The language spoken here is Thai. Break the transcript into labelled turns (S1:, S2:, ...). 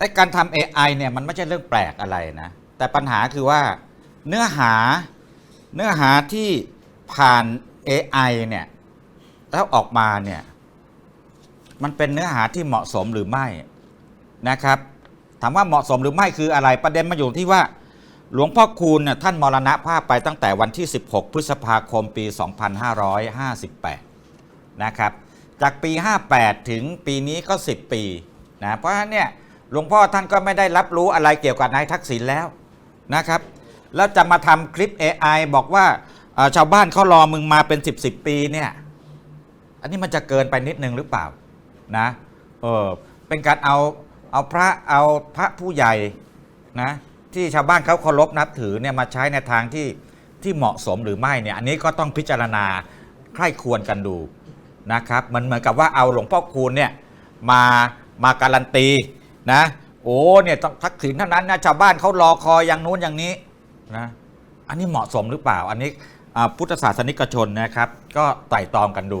S1: ไอ้การทำ AI เนี่ยมันไม่ใช่เรื่องแปลกอะไรนะ แต่ปัญหาคือว่าเนื้อหาเนื้อหาที่ผ่าน AI เนี่ยแล้วออกมาเนี่ยมันเป็นเนื้อหาที่เหมาะสมหรือไม่นะครับถามว่าเหมาะสมหรือไม่คืออะไรประเด็นมาอยู่ที่ว่า หลวงพ่อคูณเนี่ยท่านมรณภาพไปตั้งแต่วันที่ 16 พฤษภาคมปี 2558 นะครับ จากปี 58 ถึงปีนี้ก็ 10 ปีนะเพราะฉะนั้นเนี่ย หลวงพ่อท่านก็ไม่ได้รับรู้อะไรเกี่ยวกับนายทักษิณแล้วนะครับ แล้วจะมาทำคลิป AI บอกว่าชาวบ้านเขารอมึงมาเป็น 10 10ปีเนี่ยอันนี้มันจะเกินไปนิดนึงหรือเปล่านะเออเป็นการเอาเอาพระเอาพระผู้ใหญ่นะที่ชาวบ้านเขาเคารพนับถือเนี่ยมาใช้ในทางที่ที่เหมาะสมหรือไม่เนี่ยอันนี้ก็ต้องพิจารณาใคร่ควรกันดูนะครับ มันเหมือนกับว่าเอาหลวงพ่อคูณเนี่ยมามาการันตี นะ โอ้เนี่ยต้องทักษิณเท่านั้นนะชาวบ้านเขารอคอยอย่างนู้นอย่างนี้นะอันนี้เหมาะสมหรือเปล่า อันนี้พุทธศาสนิกชนนะครับ ก็ไต่ตรองกันดู